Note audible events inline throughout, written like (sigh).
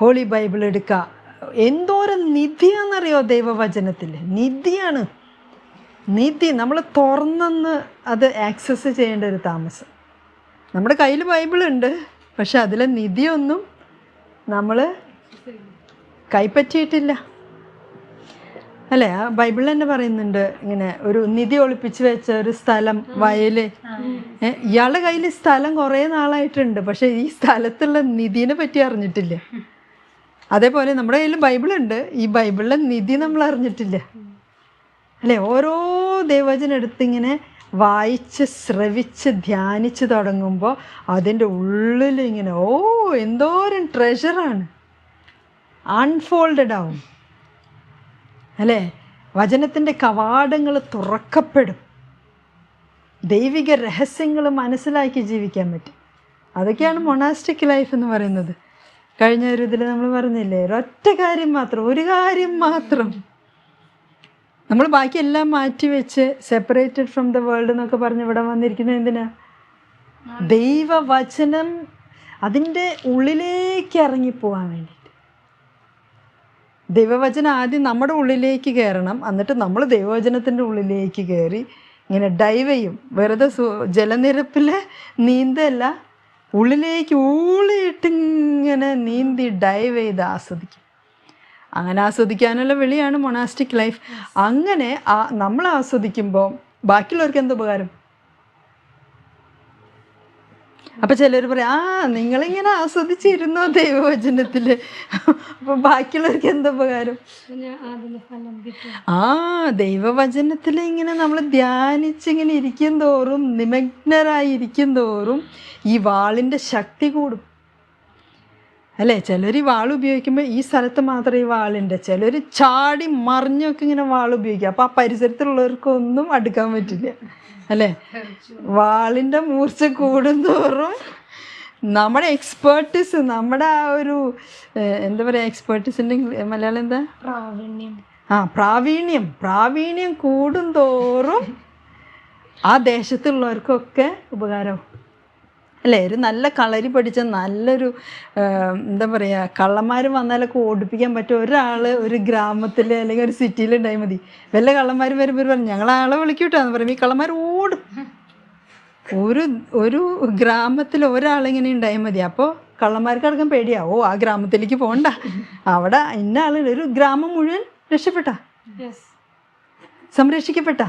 Holy Bible എടുക്കുക എന്തോരം നിധിയാണെന്നറിയോ ദൈവവചനത്തിൽ നിധിയാണ്. നിധി നമ്മൾ തുറന്നെന്ന് അത് ആക്സസ് ചെയ്യേണ്ട ഒരു താമസം. നമ്മുടെ കയ്യിൽ ബൈബിളുണ്ട് പക്ഷെ അതിലെ നിധിയൊന്നും നമ്മൾ കൈപ്പറ്റിയിട്ടില്ല. അല്ലേ? ആ ബൈബിളിൽ തന്നെ പറയുന്നുണ്ട് ഇങ്ങനെ ഒരു നിധി ഒളിപ്പിച്ച് വെച്ച ഒരു സ്ഥലം വയൽ ഇയാളുടെ കയ്യിൽ സ്ഥലം കുറേ നാളായിട്ടുണ്ട് പക്ഷേ ഈ സ്ഥലത്തുള്ള നിധിനെ പറ്റി അറിഞ്ഞിട്ടില്ല. അതേപോലെ നമ്മുടെ കയ്യിൽ ബൈബിളുണ്ട്. ഈ ബൈബിളിലെ നിധി നമ്മൾ അറിഞ്ഞിട്ടില്ല. അല്ലേ? ഓരോ ദൈവവചനം എടുത്തിങ്ങനെ വായിച്ച് ശ്രവിച്ച് ധ്യാനിച്ച് തുടങ്ങുമ്പോൾ അതിന്റെ ഉള്ളിൽ ഇങ്ങനെ ഓ എന്തോരം ട്രഷറാണ് അൺഫോൾഡഡ് ആവും. അല്ലേ? വചനത്തിന്റെ കവാടങ്ങൾ തുറക്കപ്പെടും. ദൈവിക രഹസ്യങ്ങൾ മനസ്സിലാക്കി ജീവിക്കാൻ പറ്റും. അതൊക്കെയാണ് മൊണാസ്റ്റിക് ലൈഫ് എന്ന് പറയുന്നത്. കഴിഞ്ഞ ഒരു ഇതിൽ നമ്മൾ പറഞ്ഞില്ലേ ഒറ്റ കാര്യം മാത്രം ഒരു കാര്യം മാത്രം. നമ്മൾ ബാക്കിയെല്ലാം മാറ്റി വെച്ച് സെപ്പറേറ്റഡ് ഫ്രം ദ വേൾഡ് എന്നൊക്കെ പറഞ്ഞ് ഇവിടെ വന്നിരിക്കുന്നത് എന്തിനാ? ദൈവവചനം അതിന്റെ ഉള്ളിലേക്ക് ഇറങ്ങിപ്പോവാൻ വേണ്ടിയിട്ട്. ദൈവവചനം ആദ്യം നമ്മുടെ ഉള്ളിലേക്ക് കയറണം എന്നിട്ട് നമ്മൾ ദൈവവചനത്തിന്റെ ഉള്ളിലേക്ക് കയറി ഇങ്ങനെ ഡൈവ് ചെയ്യും. വെറുതെ ജലനിരപ്പിൽ നീന്തല്ല ഉള്ളിലേക്ക് ഉള്ളിട്ടിങ്ങനെ നീന്തി ഡൈവ് ചെയ്ത് ആസ്വദിക്കും. അങ്ങനെ ആസ്വദിക്കാനുള്ള വിളിയാണ് മൊണാസ്റ്റിക് ലൈഫ് അങ്ങനെ ആ നമ്മൾ ആസ്വദിക്കുമ്പോൾ ബാക്കിയുള്ളവർക്ക് എന്ത് ഉപകാരം? അപ്പൊ ചിലർ പറയും ആ നിങ്ങളിങ്ങനെ ആസ്വദിച്ചിരുന്നോ ദൈവവചനത്തിൽ അപ്പൊ ബാക്കിയുള്ളവർക്ക് എന്താ ഉപകാരം? ആ ദൈവവചനത്തിൽ ഇങ്ങനെ നമ്മൾ ധ്യാനിച്ചിങ്ങനെ ഇരിക്കും തോറും നിമഗ്നരായി ഇരിക്കും തോറും ഈ വാളിന്റെ ശക്തി കൂടും. അല്ലേ? ചിലർ ഈ വാൾ ഉപയോഗിക്കുമ്പോൾ ഈ സ്ഥലത്ത് മാത്രമേ ഈ വാളുണ്ട്. ചിലർ ചാടി മറിഞ്ഞൊക്കെ ഇങ്ങനെ വാൾ ഉപയോഗിക്കുക അപ്പോൾ ആ പരിസരത്തുള്ളവർക്കൊന്നും അടുക്കാൻ പറ്റില്ല. അല്ലേ? വാളിന്റെ മൂർച്ച കൂടുന്തോറും നമ്മുടെ എക്സ്പേർട്ടിസ് നമ്മുടെ ആ ഒരു എന്താ പറയുക എക്സ്പേർട്ടിസിന്റെ മലയാളം എന്താ? പ്രാവീണ്യം. ആ പ്രാവീണ്യം. പ്രാവീണ്യം കൂടുന്തോറും ആ ദേശത്തുള്ളവർക്കൊക്കെ ഉപകാരവും അല്ലേ? ഒരു നല്ല കളരി പഠിച്ച നല്ലൊരു എന്താ പറയുക കള്ളന്മാർ വന്നാലൊക്കെ ഓടിപ്പിക്കാൻ പറ്റും ഒരാൾ ഒരു ഗ്രാമത്തിൽ അല്ലെങ്കിൽ ഒരു സിറ്റിയിൽ ഉണ്ടായാൽ മതി. വല്ല കള്ളന്മാർ വരുമ്പോൾ പറഞ്ഞു ഞങ്ങൾ ആളെ വിളിക്കൂട്ടാന്ന് പറയും. ഈ കള്ളന്മാർ ഓടും. ഒരു ഒരു ഗ്രാമത്തിൽ ഒരാളിങ്ങനെ ഉണ്ടായാൽ മതി. അപ്പോൾ കള്ളന്മാർക്ക് അടക്കം പേടിയാ. ഓ ആ ഗ്രാമത്തിലേക്ക് പോകണ്ട അവിടെ ഇന്ന ആളുണ്ട്. ഒരു ഗ്രാമം മുഴുവൻ രക്ഷപ്പെട്ട. സംരക്ഷിക്കപ്പെട്ട.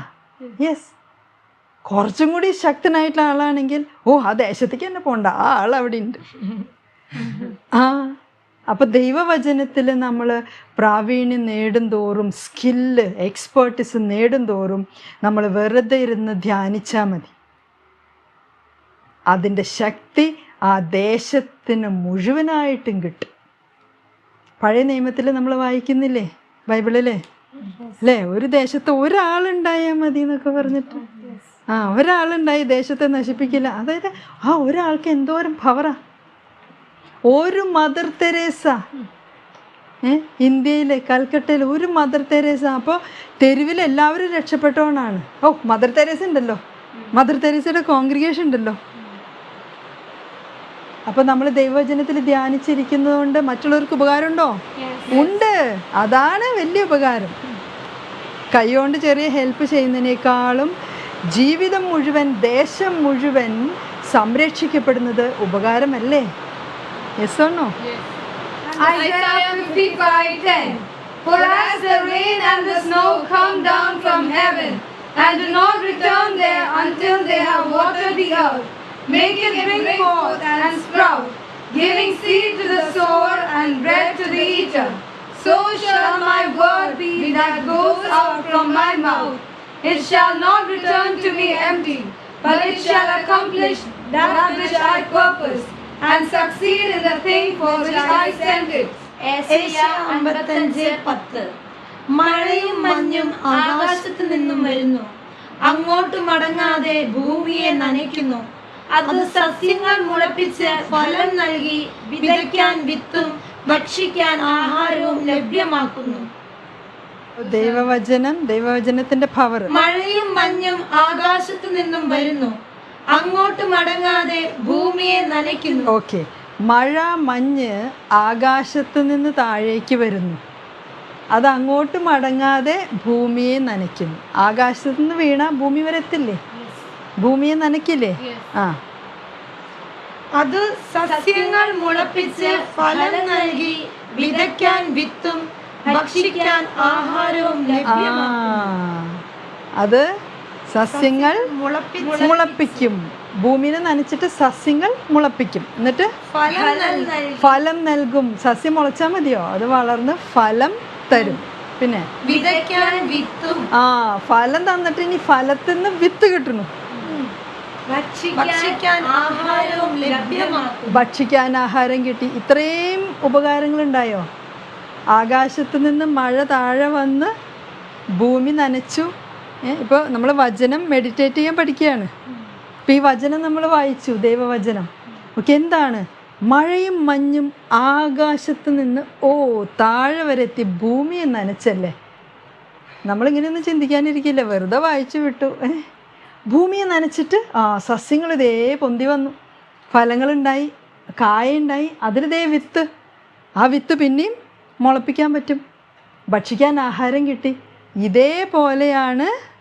യെസ് കുറച്ചും കൂടി ശക്തനായിട്ടുള്ള ആളാണെങ്കിൽ ഓ ആ ദേശത്തേക്ക് തന്നെ പോണ്ട ആ ആൾ അവിടെ ഉണ്ട് ആ അപ്പൊ ദൈവവചനത്തിൽ നമ്മൾ പ്രാവീണ്യം നേടും തോറും സ്കില്ല് എക്സ്പേർട്ടിസ് നേടും തോറും നമ്മൾ വെറുതെ ഇരുന്ന് ധ്യാനിച്ചാൽ മതി. അതിന്റെ ശക്തി ആ ദേശത്തിന് മുഴുവനായിട്ടും കിട്ടും. പഴയ നിയമത്തിൽ നമ്മൾ വായിക്കുന്നില്ലേ? ബൈബിളിലെ? അല്ലേ? ഒരു ദേശത്ത് ഒരാളുണ്ടായാൽ മതി എന്നൊക്കെ പറഞ്ഞിട്ട്. ആ ഒരാളുണ്ടായി ദേശത്തെ നശിപ്പിക്കില്ല. അതായത് ആ ഒരാൾക്ക് എന്തോരം പവറാ ഒരു മദർ തെരേസ ഏ ഇന്ത്യയിലെ കൽക്കട്ടയിൽ ഒരു മദർ തെരേസ അപ്പോൾ തെരുവിൽ എല്ലാവരും രക്ഷപ്പെട്ടോണാണ് ഓ മദർ തെരേസ ഉണ്ടല്ലോ. മദർ തെരേസയുടെ കോൺഗ്രിഗേഷൻ ഉണ്ടല്ലോ. അപ്പോൾ നമ്മൾ ദൈവവചനത്തിൽ ധ്യാനിച്ചിരിക്കുന്നതുകൊണ്ട് മറ്റുള്ളവർക്ക് ഉപകാരമുണ്ടോ? ഉണ്ട്. അതാണ് വലിയ ഉപകാരം. കൈകൊണ്ട് ചെറിയ ഹെൽപ്പ് ചെയ്യുന്നതിനേക്കാളും ജീവിതം മുഴുവൻ ദേശം മുഴുവൻ സംരക്ഷിക്കപ്പെടുന്നത് ഉപകാരമല്ലേ യെസ് ഓണോ Isaiah 55:10. For as the rain and the snow come down from heaven, and do not return there until they have watered the earth, make it bring forth and sprout, giving seed to the sower and bread to the eater. So shall my word be that goes out from my mouth. It shall not return to me empty, but it shall accomplish that which I purpose, and succeed in the thing for which I sent it. അമ്പത്തഞ്ച് പത്ത്. മഴയും മഞ്ഞും ആകാശത്ത് നിന്നും വരുന്നു. അങ്ങോട്ട് മടങ്ങാതെ ഭൂമിയെ നനയ്ക്കുന്നു. അത് സസ്യങ്ങൾ മുളപ്പിച്ച് ഫലം നൽകി വിതയ്ക്കാൻ വിത്തും ഭക്ഷിക്കാൻ ആഹാരവും ലഭ്യമാക്കുന്നു. ദൈവവചനം ദൈവവചനത്തിന്റെ പവർ മഴയും മഞ്ഞും ആകാശത്തു നിന്നും വരുന്നു. അങ്ങോട്ട് മടങ്ങാതെ ഭൂമിയെ നനയ്ക്കുന്നു. ഓക്കെ മഴ മഞ്ഞ് ആകാശത്ത് നിന്ന് താഴേക്ക് വരുന്നു. അത് അങ്ങോട്ട് മടങ്ങാതെ ഭൂമിയെ നനയ്ക്കുന്നു. ആകാശത്ത് നിന്ന് വീണ ഭൂമി വരെ എത്തില്ലേ? ഭൂമിയെ നനയ്ക്കില്ലേ? ആ. അത് സസ്യങ്ങൾ മുളപ്പിച്ച് ഫലം നൽകി വിതയ്ക്കാൻ വിത്തും ഭക്ഷിക്കാൻ ആഹാരവും അത് സസ്യങ്ങൾ മുളപ്പിക്കും. ഭൂമിനെ നനച്ചിട്ട് സസ്യങ്ങൾ മുളപ്പിക്കും. എന്നിട്ട് ഫലം നൽകും. സസ്യം മുളച്ചാൽ മതിയോ? അത് വളർന്ന് ഫലം തരും. പിന്നെ ആ ഫലം തന്നിട്ട് ഇനി ഫലത്തിൽ നിന്ന് വിത്ത് കിട്ടുന്നു ഭക്ഷിക്കാൻ ആഹാരം കിട്ടി. ഇത്രയും ഉപകാരങ്ങളുണ്ടായോ? ആകാശത്ത് നിന്ന് മഴ താഴെ വന്ന് ഭൂമി നനച്ചു. ഇപ്പോൾ നമ്മൾ വചനം മെഡിറ്റേറ്റ് ചെയ്യാൻ പഠിക്കുകയാണ്. ഇപ്പം ഈ വചനം നമ്മൾ വായിച്ചു ദൈവവചനം. ഓക്കെ എന്താണ്? മഴയും മഞ്ഞും ആകാശത്ത് നിന്ന് ഓ താഴെ വരെ എത്തി ഭൂമിയെ നനച്ചല്ലേ? നമ്മളിങ്ങനെയൊന്നും ചിന്തിക്കാനിരിക്കില്ല വെറുതെ വായിച്ചു വിട്ടു. ഭൂമിയെ നനച്ചിട്ട് ആ സസ്യങ്ങൾ ഇതേ പൊന്തി വന്നു. ഫലങ്ങളുണ്ടായി കായുണ്ടായി അതിലിതേ വിത്ത്. ആ വിത്ത് പിന്നെയും മുളപ്പിക്കാൻ പറ്റും. ഭക്ഷിക്കാൻ ആഹാരം കിട്ടി. ഇതേപോലെയാണ്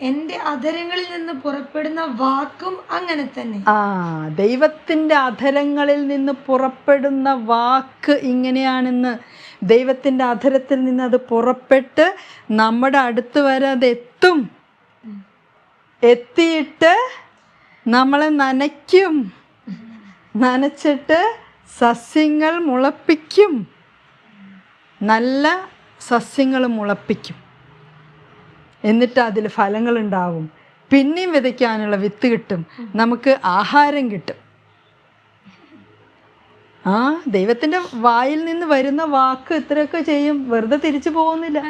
എന്റെ അധരങ്ങളിൽ നിന്ന് പുറപ്പെടുന്ന വാക്കും അങ്ങനെ തന്നെ. ആ ദൈവത്തിന്റെ അധരങ്ങളിൽ നിന്ന് പുറപ്പെടുന്ന വാക്ക് ഇങ്ങനെയാണെന്ന്. ദൈവത്തിന്റെ അധരത്തിൽ നിന്ന് അത് പുറപ്പെട്ട് നമ്മുടെ അടുത്ത് വരെ അത് എത്തും. എത്തിയിട്ട് നമ്മളെ നനയ്ക്കും. നനച്ചിട്ട് സസ്യങ്ങൾ മുളപ്പിക്കും. നല്ല സസ്യങ്ങൾ മുളപ്പിക്കും. എന്നിട്ട് അതിൽ ഫലങ്ങളുണ്ടാവും പിന്നെയും വിതയ്ക്കാനുള്ള വിത്ത് കിട്ടും. നമുക്ക് ആഹാരം കിട്ടും. ആ ദൈവത്തിന്റെ വായിൽ നിന്ന് വരുന്ന വാക്ക് ഇത്രയൊക്കെ ചെയ്യും. വെറുതെ തിരിച്ചു പോകുന്നില്ല.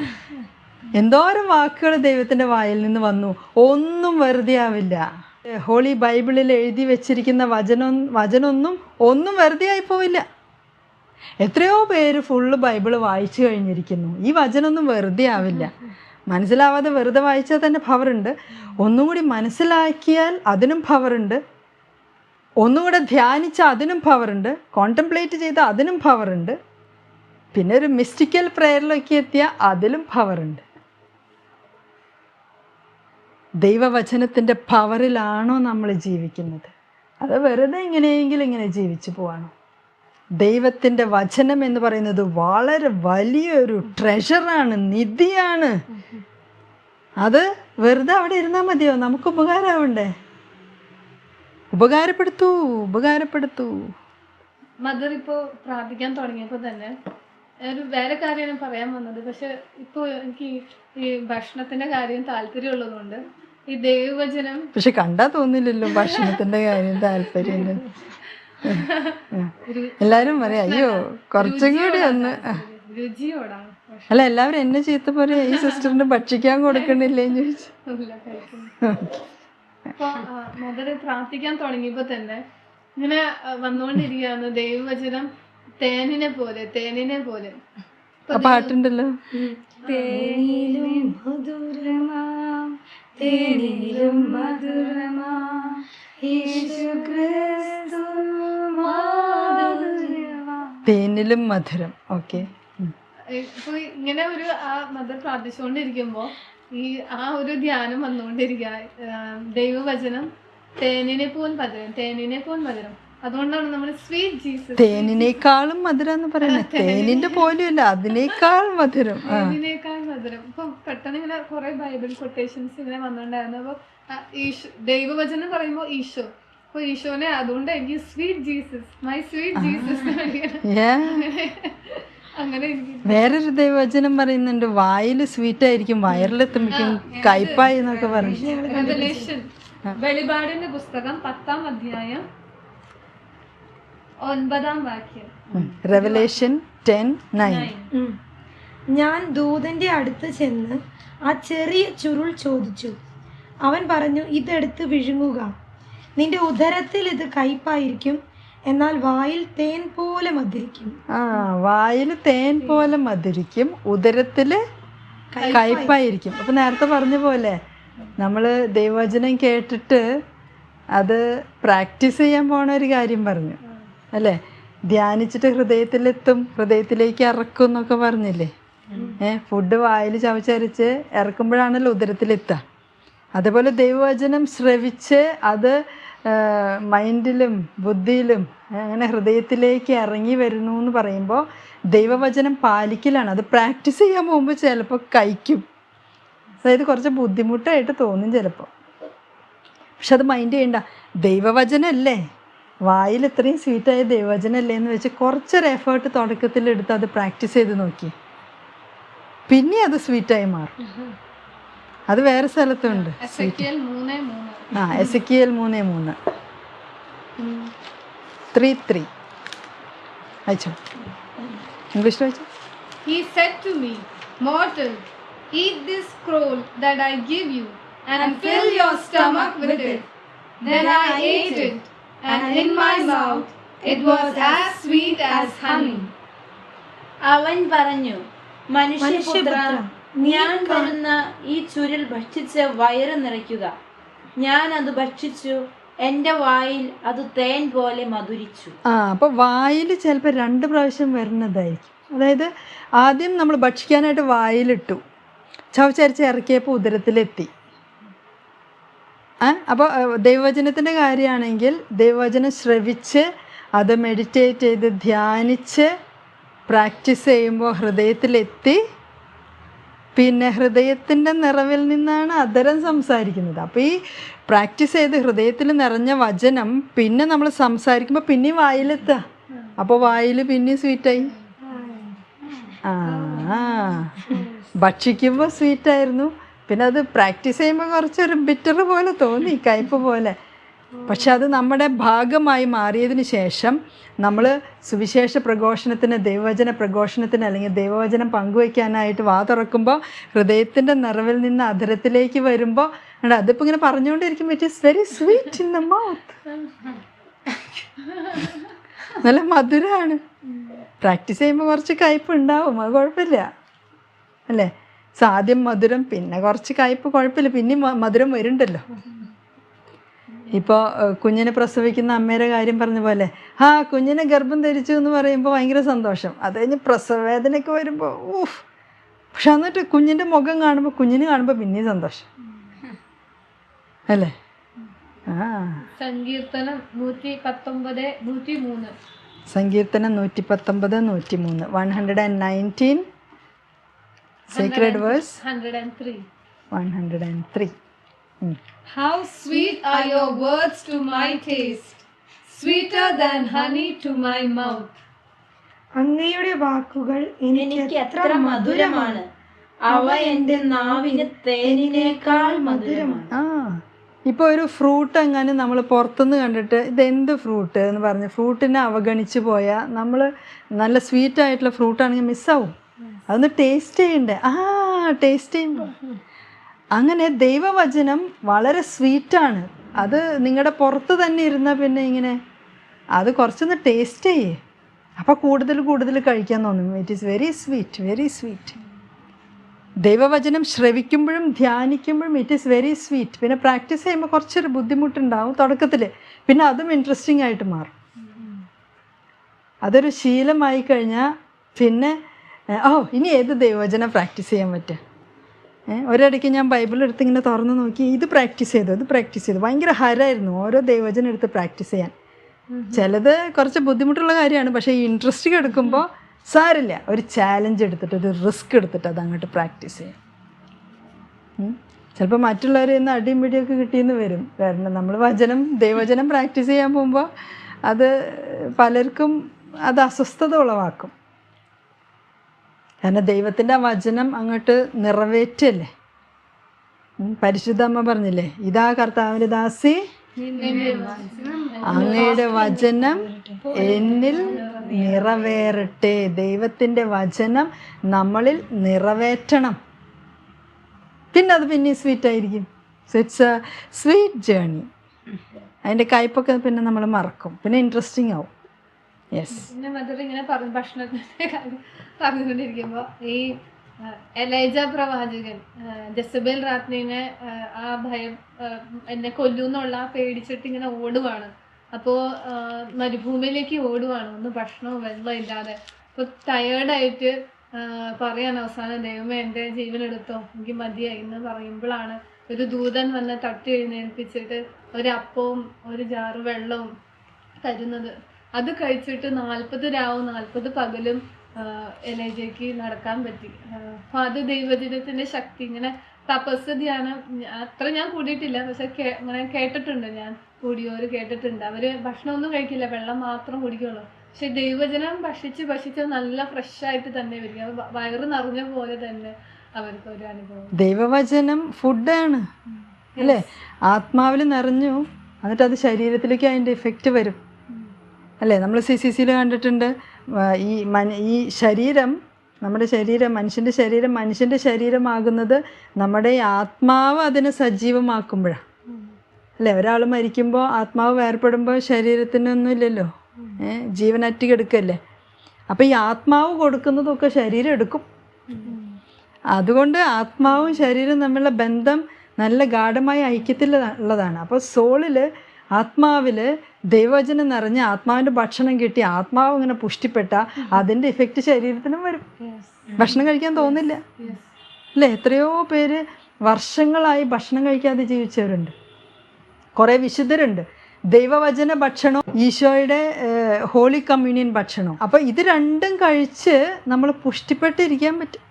എന്തോരം വാക്കുകൾ ദൈവത്തിന്റെ വായിൽ നിന്ന് വന്നു. ഒന്നും വെറുതെ ആവില്ല. ഹോളി ബൈബിളിൽ എഴുതി വെച്ചിരിക്കുന്ന വചനം വചനമൊന്നും ഒന്നും വെറുതെ ആയി പോവില്ല. എത്രയോ പേര് ഫുള്ള് ബൈബിൾ വായിച്ചു കഴിഞ്ഞിരിക്കുന്നു. ഈ വചനമൊന്നും വെറുതെ ആവില്ല. മനസ്സിലാവാതെ വെറുതെ വായിച്ചാൽ തന്നെ പവറുണ്ട് ഒന്നും കൂടി മനസ്സിലാക്കിയാൽ അതിനും പവറുണ്ട് ഒന്നുകൂടെ ധ്യാനിച്ച അതിനും പവറുണ്ട് കോണ്ടംപ്ലേറ്റ് ചെയ്ത അതിനും പവറുണ്ട് പിന്നെ ഒരു മിസ്റ്റിക്കൽ പ്രെയറിലൊക്കെ എത്തിയാൽ അതിലും പവറുണ്ട് ദൈവവചനത്തിന്റെ പവറിലാണോ നമ്മൾ ജീവിക്കുന്നത്? അത് വെറുതെ എങ്ങനെയെങ്കിലും ഇങ്ങനെ ജീവിച്ചു പോവാണോ? ദൈവത്തിന്റെ വചനം എന്ന് പറയുന്നത് വളരെ വലിയൊരു ട്രഷറാണ് നിധിയാണ്. അത് വെറുതെ അവിടെ ഇരുന്നാൽ മതിയോ? നമുക്ക് ഉപകാരമാവണ്ടേ? ഉപകാരപ്പെടുത്തൂ ഉപകാരപ്പെടുത്തൂ. മദർ ഇപ്പോൾ പ്രാർത്ഥിക്കാൻ തുടങ്ങിയപ്പോൾ തന്നെ ഒരു വേറെ കാര്യമാണ് പറയാൻ വന്നത്. പക്ഷെ ഇപ്പോൾ എനിക്ക് ഈ ഭക്ഷണത്തിന്റെ കാര്യം താല്പര്യമുള്ളതുകൊണ്ട് ഈ ദൈവവചനം പക്ഷെ കണ്ടാ തോന്നില്ലല്ലോ ഭക്ഷണത്തിന്റെ കാര്യം താല്പര്യം (laughs) എല്ലാരും പറയാം അയ്യോ കുറച്ചും കൂടി ഒന്ന് അല്ല എല്ലാവരും എന്നെ ചീത്ത പോലെ ഈ സിസ്റ്ററിന് ഭക്ഷിക്കാൻ കൊടുക്കണില്ലേന്ന് ചോദിച്ചു. മദർ പ്രാർത്ഥിക്കാൻ തുടങ്ങിയപ്പോ തന്നെ ഇങ്ങനെ വന്നുകൊണ്ടിരിക്കുകയാണ്. ദൈവവചനം തേനിനെ പോലെ തേനിനെ പോലെ. പാട്ടുണ്ടല്ലോ. തേനിലും മധുരമാ തേനിലും മധുരമാം. തേനിലും മധുരം. ഓക്കെ. ഇപ്പൊ ഇങ്ങനെ ഒരു ആ മദർ പ്രാർത്ഥിച്ചുകൊണ്ടിരിക്കുമ്പോ ഈ ആ ഒരു ധ്യാനം വന്നുകൊണ്ടിരിക്കുക. ദൈവവചനം തേനിനെ പോൽ മധുരം തേനിനെ പോൽ മധുരം. അതുകൊണ്ടാണ് നമ്മൾ സ്വീറ്റ് ജീസസ്. തേനിനേക്കാളും മധുരം എന്ന് പറയുന്നത് തേനിന്റെ പോലും അതിനേക്കാൾ മധുരം. അതിനേക്കാൾ മധുരം. ഇപ്പൊ പെട്ടെന്ന് ഇങ്ങനെ കുറെ ബൈബിൾ കൊട്ടേഷൻസ് ഇങ്ങനെ വന്നിട്ടുണ്ടായിരുന്നു അപ്പൊ ഈശോ ദൈവവചനം പറയുമ്പോ ഈശോ. അപ്പൊ ഈശോനെ അതുകൊണ്ട് എനിക്ക് sweet Jesus my sweet Jesus. അങ്ങനെ വേറൊരു ദൈവവചനം പറയുന്നുണ്ട് വായിൽ സ്വീറ്റ് ആയിരിക്കും വയറിലെത്തുമ്പോഴേക്കും കയ്പായി എന്നൊക്കെ പറഞ്ഞു. റെവലേഷൻ വെളിപാടിന്റെ പുസ്തകം പത്താം അധ്യായം ഒൻപതാം വാക്യം. Revelation ten nine. ഞാൻ ദൂതന്റെ അടുത്ത് ചെന്ന് ആ ചെറിയ ചുരുൾ ചോദിച്ചു അവൻ പറഞ്ഞു ഇതെടുത്ത് വിഴുങ്ങുക. നിന്റെ ഉദരത്തിൽ ഇത് കയ്പായിരിക്കും. എന്നാൽ വായിൽ തേൻ പോലെ മധുരിക്കും. ആ വായിൽ തേൻ പോലെ മധുരിക്കും. ഉദരത്തിൽ കയ്പായിരിക്കും. അപ്പൊ നേരത്തെ പറഞ്ഞ പോലെ നമ്മൾ ദൈവവചനം കേട്ടിട്ട് അത് പ്രാക്ടീസ് ചെയ്യാൻ പോണ ഒരു കാര്യം പറഞ്ഞു. അല്ലേ? ധ്യാനിച്ചിട്ട് ഹൃദയത്തിലെത്തും ഹൃദയത്തിലേക്ക് ഇറക്കും എന്നൊക്കെ പറഞ്ഞില്ലേ? ഏഹ് ഫുഡ് വായിൽ ചവച്ചരച്ച് ഇറക്കുമ്പോഴാണല്ലോ ഉദരത്തിലെത്തുക. അതുപോലെ ദൈവവചനം ശ്രവിച്ച് അത് മൈൻഡിലും ബുദ്ധിയിലും അങ്ങനെ ഹൃദയത്തിലേക്ക് ഇറങ്ങി വരുന്നു എന്ന് പറയുമ്പോൾ ദൈവവചനം പാലിക്കലാണ്. അത് പ്രാക്ടീസ് ചെയ്യാൻ പോകുമ്പോൾ ചിലപ്പോൾ കഴിക്കും. അതായത് കുറച്ച് ബുദ്ധിമുട്ടായിട്ട് തോന്നും ചിലപ്പോൾ. പക്ഷെ അത് മൈൻഡ് ചെയ്യണ്ട. ദൈവവചനമല്ലേ വായിൽ ഇത്രയും സ്വീറ്റായ ദൈവവചനമല്ലേ എന്ന് വെച്ച് കുറച്ചൊരു എഫേർട്ട് തുടക്കത്തിൽ എടുത്ത് അത് പ്രാക്ടീസ് ചെയ്ത് നോക്കി. പിന്നെ അത് സ്വീറ്റായി മാറും. അത് വേറെ സ്ഥലത്തുണ്ട് ആ എസ് കി എൽ മൂന്ന് മൂന്ന് ത്രീ ത്രീ അയച്ചോ ഇംഗ്ലീഷിൽ അയച്ചോ He said to me, Mortal, eat this scroll that I give you, and fill your stomach with it. Then I ate it, and in my mouth it was as sweet as honey. അവൻ പറഞ്ഞു മനുഷ്യപുത്ര ഞാൻ തരുന്ന ഈ ചുരുൾ ഭക്ഷിച്ച് വയറ് നിറയ്ക്കുക. ഞാൻ അത് ഭക്ഷിച്ചു എന്റെ വായിൽ അത് തേൻ പോലെ മധുരിച്ചു. ആ അപ്പൊ വായിൽ ചിലപ്പോൾ രണ്ട് പ്രാവശ്യം വരുന്നതായിരിക്കും. അതായത് ആദ്യം നമ്മൾ ഭക്ഷിക്കാനായിട്ട് വായിലിട്ടു. ചവച്ചരച്ച് ഇറക്കിയപ്പോൾ ഉദരത്തിലെത്തി. അപ്പോൾ ദൈവവചനത്തിന്റെ കാര്യമാണെങ്കിൽ ദൈവവചനം ശ്രവിച്ച് അത് മെഡിറ്റേറ്റ് ചെയ്ത് ധ്യാനിച്ച് പ്രാക്ടീസ് ചെയ്യുമ്പോൾ ഹൃദയത്തിലെത്തി. പിന്നെ ഹൃദയത്തിന്റെ നിറവിൽ നിന്നാണ് അധരം സംസാരിക്കുന്നത്. അപ്പോൾ ഈ പ്രാക്ടീസ് ചെയ്ത് ഹൃദയത്തിൽ നിറഞ്ഞ വചനം പിന്നെ നമ്മൾ സംസാരിക്കുമ്പോൾ പിന്നെയും വായിലെത്തുക അപ്പോൾ വായിൽ പിന്നെയും സ്വീറ്റായി. ആ ഭക്ഷിക്കുമ്പോൾ സ്വീറ്റായിരുന്നു. പിന്നെ അത് പ്രാക്ടീസ് ചെയ്യുമ്പോൾ കുറച്ചൊരു ബിറ്റർ പോലെ തോന്നി കയ്പ് പോലെ. പക്ഷെ അത് നമ്മുടെ ഭാഗമായി മാറിയതിന് ശേഷം നമ്മൾ സുവിശേഷ പ്രഘോഷണത്തിന് ദൈവവചന പ്രഘോഷണത്തിന് അല്ലെങ്കിൽ ദൈവവചനം പങ്കുവയ്ക്കാനായിട്ട് വാ തുറക്കുമ്പോൾ ഹൃദയത്തിന്റെ നിറവിൽ നിന്ന് അധരത്തിലേക്ക് വരുമ്പോൾ അതിപ്പോൾ ഇങ്ങനെ പറഞ്ഞുകൊണ്ടിരിക്കുമ്പോൾ it is very sweet in the mouth നല്ല മധുരമാണ്. പ്രാക്ടീസ് ചെയ്യുമ്പോൾ കുറച്ച് കയ്പ് ഉണ്ടാവും അത് കുഴപ്പമില്ല. അല്ലേ? സാദ്യം മധുരം പിന്നെ കുറച്ച് കയ്പ് കുഴപ്പമില്ല പിന്നെ മധുരം വരുന്നുണ്ടല്ലോ. ഇപ്പോൾ കുഞ്ഞിനെ പ്രസവിക്കുന്ന അമ്മയുടെ കാര്യം പറഞ്ഞ പോലെ ആ കുഞ്ഞിനെ ഗർഭം ധരിച്ചു എന്ന് പറയുമ്പോൾ ഭയങ്കര സന്തോഷം. അത് കഴിഞ്ഞ് പ്രസവവേദനയൊക്കെ വരുമ്പോൾ ഊഫ് പക്ഷെ എന്നിട്ട് കുഞ്ഞിന്റെ മുഖം കാണുമ്പോൾ കുഞ്ഞിന് കാണുമ്പോൾ പിന്നെയും സന്തോഷം. അല്ലേ? സങ്കീർത്തനം നൂറ്റി പത്തൊമ്പത് നൂറ്റി മൂന്ന്. സങ്കീർത്തനം നൂറ്റി പത്തൊമ്പത് നൂറ്റി മൂന്ന്. One hundred and nineteen. Secret verse hundred and three one hundred and three. How sweet are your words to my taste, sweeter than honey to my mouth. അങ്ങയുടെ വാക്കുകൾ എനിക്ക് എത്ര മധുരമാണ്. അവ എന്റെ നാവിന് തേനിനേക്കാൾ മധുരമാണ്. ആ. ഇപ്പോൾ ഒരു ഫ്രൂട്ട് എങ്ങനെ നമ്മൾ പുറത്തുനിന്ന് കണ്ടിട്ട് ഇതെന്ത് ഫ്രൂട്ട് എന്ന് പറഞ്ഞ് ഫ്രൂട്ടിനെ അവഗണിച്ച് പോയാൽ നമ്മൾ നല്ല സ്വീറ്റ് ആയിട്ടുള്ള ഫ്രൂട്ടാണെങ്കിൽ മിസ്സാവും അതൊന്ന് ടേസ്റ്റ് ചെയ്യണ്ടേ? ആ ടേസ്റ്റ് ചെയ്യുമ്പോൾ അങ്ങനെ ദൈവവചനം വളരെ സ്വീറ്റാണ്. അത് നിങ്ങളുടെ പുറത്ത് തന്നെ ഇരുന്നാൽ പിന്നെ ഇങ്ങനെ അത് കുറച്ചൊന്ന് ടേസ്റ്റ് ചെയ്യേ. അപ്പോൾ കൂടുതൽ കൂടുതൽ കഴിക്കാൻ തോന്നും. It is very sweet very sweet ദൈവവചനം ശ്രവിക്കുമ്പോഴും ധ്യാനിക്കുമ്പോഴും ഇറ്റ് ഈസ് വെരി സ്വീറ്റ് പിന്നെ പ്രാക്ടീസ് ചെയ്യുമ്പോൾ കുറച്ചൊരു ബുദ്ധിമുട്ടുണ്ടാവും തുടക്കത്തിൽ പിന്നെ അതും ഇൻട്രസ്റ്റിംഗ് ആയിട്ട് മാറും. അതൊരു ശീലമായി കഴിഞ്ഞാൽ പിന്നെ ഓ ഇനി ഏത് ദൈവവചനം പ്രാക്ടീസ് ചെയ്യാൻ പറ്റുക? ഒരിടയ്ക്ക് ഞാൻ ബൈബിൾ എടുത്ത് ഇങ്ങനെ തുറന്ന് നോക്കി ഇത് പ്രാക്ടീസ് ചെയ്തു ഇത് പ്രാക്ടീസ് ചെയ്തു. ഭയങ്കര ഹരമായിരുന്നു ഓരോ ദൈവജനം എടുത്ത് പ്രാക്ടീസ് ചെയ്യാൻ. ചിലത് കുറച്ച് ബുദ്ധിമുട്ടുള്ള കാര്യമാണ് പക്ഷേ ഈ ഇൻട്രസ്റ്റ് എടുക്കുമ്പോൾ സാരില്ല. ഒരു ചാലഞ്ച് എടുത്തിട്ട് ഒരു റിസ്ക് എടുത്തിട്ട് അത് അങ്ങോട്ട് പ്രാക്ടീസ് ചെയ്യാം ചിലപ്പോൾ മറ്റുള്ളവരിൽ നിന്ന് അടിയും പിടിയൊക്കെ കിട്ടിയെന്ന് വരും. കാരണം നമ്മൾ വചനം ദൈവവചനം പ്രാക്ടീസ് ചെയ്യാൻ പോകുമ്പോൾ അത് പലർക്കും അത് അസ്വസ്ഥത ഉളവാക്കും. കാരണം ദൈവത്തിന്റെ വചനം അങ്ങോട്ട് നിറവേറ്റല്ലേ? പരിശുദ്ധ അമ്മ പറഞ്ഞില്ലേ ഇതാ കർത്താവിന്റെ ദാസി അങ്ങയുടെ വചനം എന്നിൽ നിറവേറട്ടെ. ദൈവത്തിന്റെ വചനം നമ്മളിൽ നിറവേറ്റണം. പിന്നെ അത് പിന്നെ സ്വീറ്റ് ആയിരിക്കും. ഇറ്റ്സ് എ സ്വീറ്റ് ജേണി അതിന്റെ കയ്പൊക്കെ പിന്നെ നമ്മൾ മറക്കും. പിന്നെ ഇൻട്രസ്റ്റിംഗ് ആവും. യെസ് പിന്നെ മദർ പറഞ്ഞു ഭക്ഷണത്തിന്റെ കാര്യം പറഞ്ഞുകൊണ്ടിരിക്കുമ്പോ ഈ എലൈജ പ്രവാചകൻ ജസബേൽ റാത്നീനെ ആ, ആ ഭയം എന്നെ കൊല്ലൂന്നുള്ള ആ പേടിച്ചിട്ട് ഇങ്ങനെ ഓടുവാണ്. അപ്പോൾ മരുഭൂമിയിലേക്ക് ഓടുവാണ്. ഒന്ന് ഭക്ഷണവും വെള്ളം ഇല്ലാതെ. അപ്പോൾ ടയേർഡായിട്ട് പറയാൻ അവസാനം ദൈവമേ എന്റെ ജീവൻ എടുത്തോ? എനിക്ക് മതിയായി. എന്ന് പറയുമ്പോഴാണ് ഒരു ദൂതൻ വന്ന് തട്ടി എഴുന്നേൽപ്പിച്ചിട്ട് ഒരു അപ്പവും ഒരു ജാറ് വെള്ളവും തരുന്നത്. അത് കഴിച്ചിട്ട് നാൽപ്പത് രാവും നാൽപ്പത് പകലും എനർജിക്ക് നടക്കാൻ പറ്റി. അപ്പം അത് ദൈവജനത്തിന്റെ ശക്തി ഇങ്ങനെ തപസ് ധ്യാനം അത്ര ഞാൻ കൂടിയിട്ടില്ല. പക്ഷെ ഇങ്ങനെ കേട്ടിട്ടുണ്ട് ഞാൻ കൂടിയവർ കേട്ടിട്ടുണ്ട്. അവർ ഭക്ഷണമൊന്നും കഴിക്കില്ല വെള്ളം മാത്രം കുടിക്കുള്ളൂ. പക്ഷെ ദൈവജനം ഭക്ഷിച്ച് ഭക്ഷിച്ച് നല്ല ഫ്രഷ് ആയിട്ട് തന്നെ വരിക വയറ് നിറഞ്ഞ പോലെ തന്നെ അവർക്ക് ഒരു അനുഭവം. ദൈവവചനം ഫുഡാണ് അല്ലേ? ആത്മാവിൽ നിറഞ്ഞു എന്നിട്ട് അത് ശരീരത്തിലേക്ക് അതിന്റെ ഇഫക്റ്റ് വരും. അല്ലേ? നമ്മൾ സി സി സിയിൽ കണ്ടിട്ടുണ്ട് ഈ മന ഈ ശരീരം നമ്മുടെ ശരീരം മനുഷ്യന്റെ ശരീരം മനുഷ്യന്റെ ശരീരമാകുന്നത് നമ്മുടെ ആത്മാവ് അതിനെ സജീവമാക്കുമ്പോഴാണ് അല്ലേ? ഒരാൾ മരിക്കുമ്പോൾ ആത്മാവ് വേർപ്പെടുമ്പോൾ ശരീരത്തിനൊന്നും ഇല്ലല്ലോ. ഏഹ് ജീവൻ കിടക്കല്ലേ അപ്പം ഈ ആത്മാവ് കൊടുക്കുന്നതൊക്കെ ശരീരം എടുക്കും. അതുകൊണ്ട് ആത്മാവും ശരീരവും തമ്മിലുള്ള ബന്ധം നല്ല ഗാഠമായ ഐക്യത്തിൽ ഉള്ളതാണ്. അപ്പോൾ സോളിൽ ആത്മാവിൽ ദൈവവചനം നിറഞ്ഞ് ആത്മാവിന്റെ ഭക്ഷണം കിട്ടി ആത്മാവ് ഇങ്ങനെ പുഷ്ടിപ്പെട്ട അതിന്റെ ഇഫക്റ്റ് ശരീരത്തിനും വരും. ഭക്ഷണം കഴിക്കാൻ തോന്നില്ല. അല്ലേ? എത്രയോ പേര് വർഷങ്ങളായി ഭക്ഷണം കഴിക്കാതെ ജീവിച്ചവരുണ്ട്. കുറേ വിശുദ്ധരുണ്ട്. ദൈവവചന ഭക്ഷണവും ഈശോയുടെ ഹോളി കമ്മ്യൂണിയൻ ഭക്ഷണവും. അപ്പോൾ ഇത് രണ്ടും കഴിച്ച് നമ്മൾ പുഷ്ടിപ്പെട്ടിരിക്കാൻ പറ്റും.